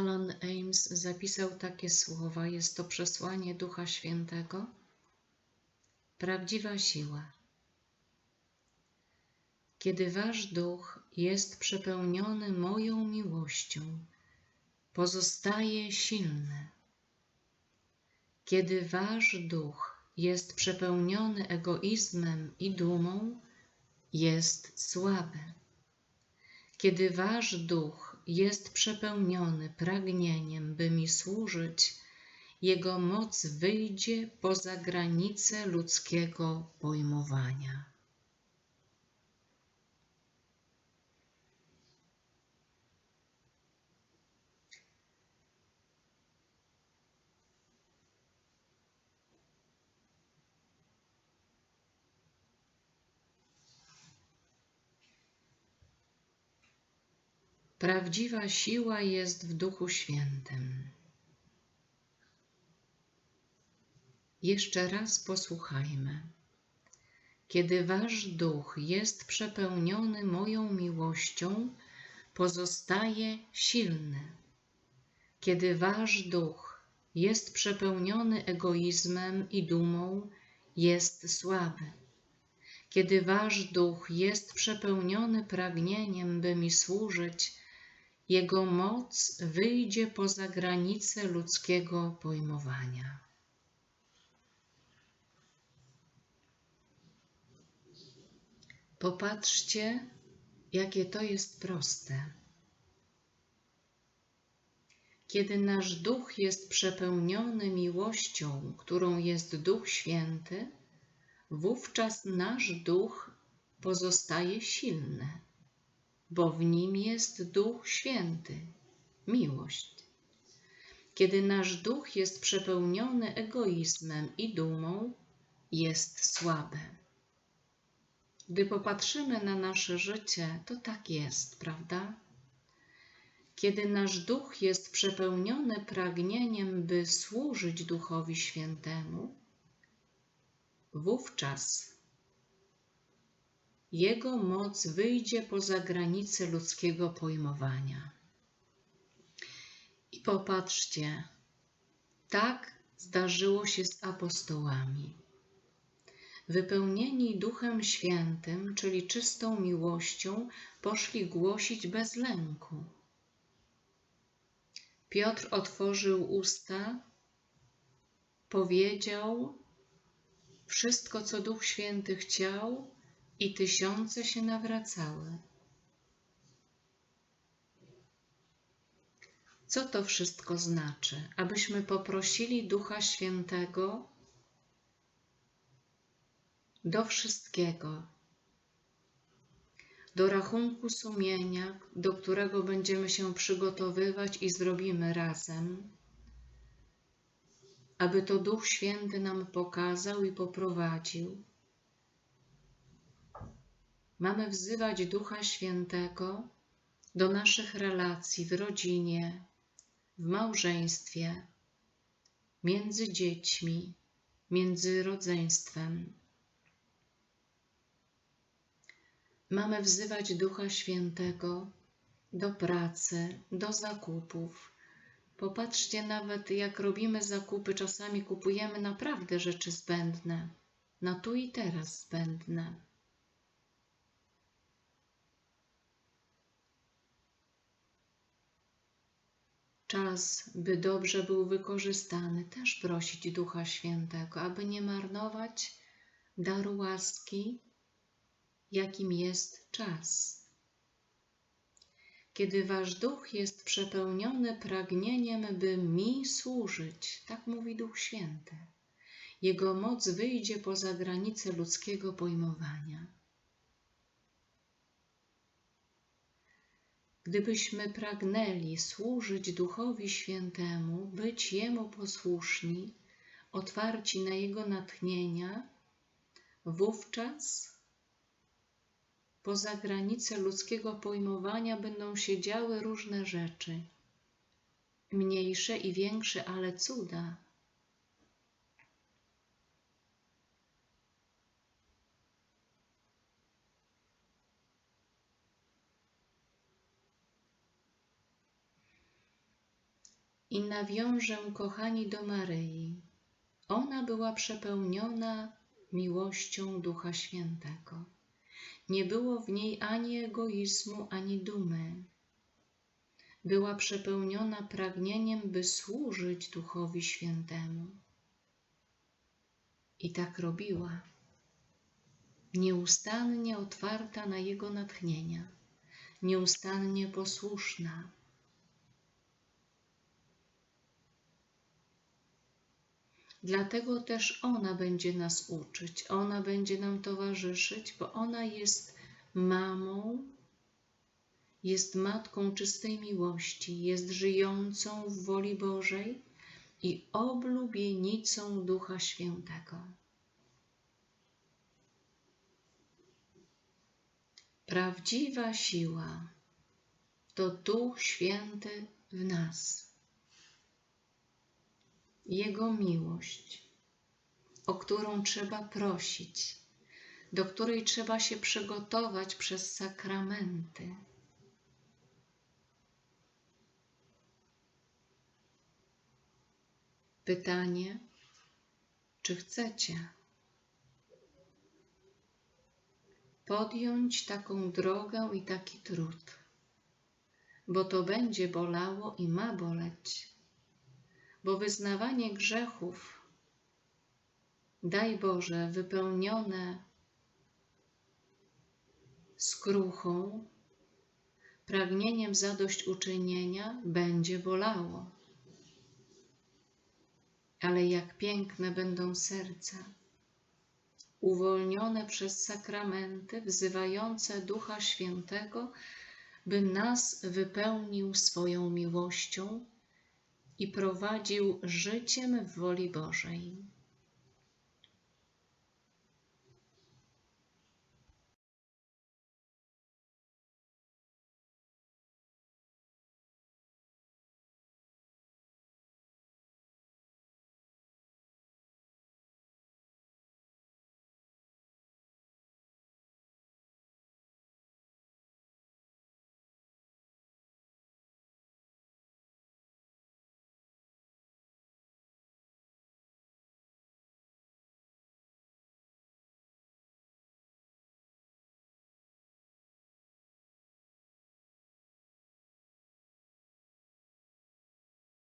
Alan Ames zapisał takie słowa, jest to przesłanie Ducha Świętego. Prawdziwa siła. Kiedy wasz duch jest przepełniony moją miłością, pozostaje silny. Kiedy wasz duch jest przepełniony egoizmem i dumą, jest słaby. Kiedy wasz duch jest przepełniony pragnieniem, by mi służyć, jego moc wyjdzie poza granice ludzkiego pojmowania. Prawdziwa siła jest w Duchu Świętym. Jeszcze raz posłuchajmy. Kiedy wasz duch jest przepełniony moją miłością, pozostaje silny. Kiedy wasz duch jest przepełniony egoizmem i dumą, jest słaby. Kiedy wasz duch jest przepełniony pragnieniem, by mi służyć, jego moc wyjdzie poza granice ludzkiego pojmowania. Popatrzcie, jakie to jest proste. Kiedy nasz duch jest przepełniony miłością, którą jest Duch Święty, wówczas nasz duch pozostaje silny bo w nim jest Duch Święty, miłość. Kiedy nasz duch jest przepełniony egoizmem i dumą, jest słaby. Gdy popatrzymy na nasze życie, to tak jest, prawda? Kiedy nasz duch jest przepełniony pragnieniem, by służyć Duchowi Świętemu, wówczas jego moc wyjdzie poza granice ludzkiego pojmowania. I popatrzcie, tak zdarzyło się z apostołami. Wypełnieni Duchem Świętym, czyli czystą miłością, poszli głosić bez lęku. Piotr otworzył usta, powiedział wszystko, co Duch Święty chciał, i tysiące się nawracały. Co to wszystko znaczy? Abyśmy poprosili Ducha Świętego do wszystkiego, do rachunku sumienia, do którego będziemy się przygotowywać i zrobimy razem, aby to Duch Święty nam pokazał i poprowadził mamy wzywać Ducha Świętego do naszych relacji w rodzinie, w małżeństwie, między dziećmi, między rodzeństwem. Mamy wzywać Ducha Świętego do pracy, do zakupów. Popatrzcie, nawet jak robimy zakupy, czasami kupujemy naprawdę rzeczy zbędne, na tu i teraz zbędne czas, by dobrze był wykorzystany, też prosić Ducha Świętego, aby nie marnować daru łaski, jakim jest czas. Kiedy wasz duch jest przepełniony pragnieniem, by mi służyć, tak mówi Duch Święty, jego moc wyjdzie poza granice ludzkiego pojmowania. Gdybyśmy pragnęli służyć Duchowi Świętemu, być Jemu posłuszni, otwarci na Jego natchnienia, wówczas poza granice ludzkiego pojmowania będą się działy różne rzeczy, mniejsze i większe, ale cuda i nawiążę, kochani, do Maryi. Ona była przepełniona miłością Ducha Świętego. Nie było w niej ani egoizmu, ani dumy. Była przepełniona pragnieniem, by służyć Duchowi Świętemu. I tak robiła, nieustannie otwarta na Jego natchnienia, nieustannie posłuszna. Dlatego też ona będzie nas uczyć, ona będzie nam towarzyszyć, bo ona jest mamą, jest matką czystej miłości, jest żyjącą w woli Bożej i oblubienicą Ducha Świętego. Prawdziwa siła to Duch Święty w nas. Jego miłość, o którą trzeba prosić, do której trzeba się przygotować przez sakramenty. Pytanie, czy chcecie podjąć taką drogę i taki trud, bo to będzie bolało i ma boleć, bo wyznawanie grzechów, daj Boże, wypełnione skruchą, pragnieniem zadośćuczynienia, będzie bolało. Ale jak piękne będą serca, uwolnione przez sakramenty, wzywające Ducha Świętego, by nas wypełnił swoją miłością i prowadził życiem w woli Bożej.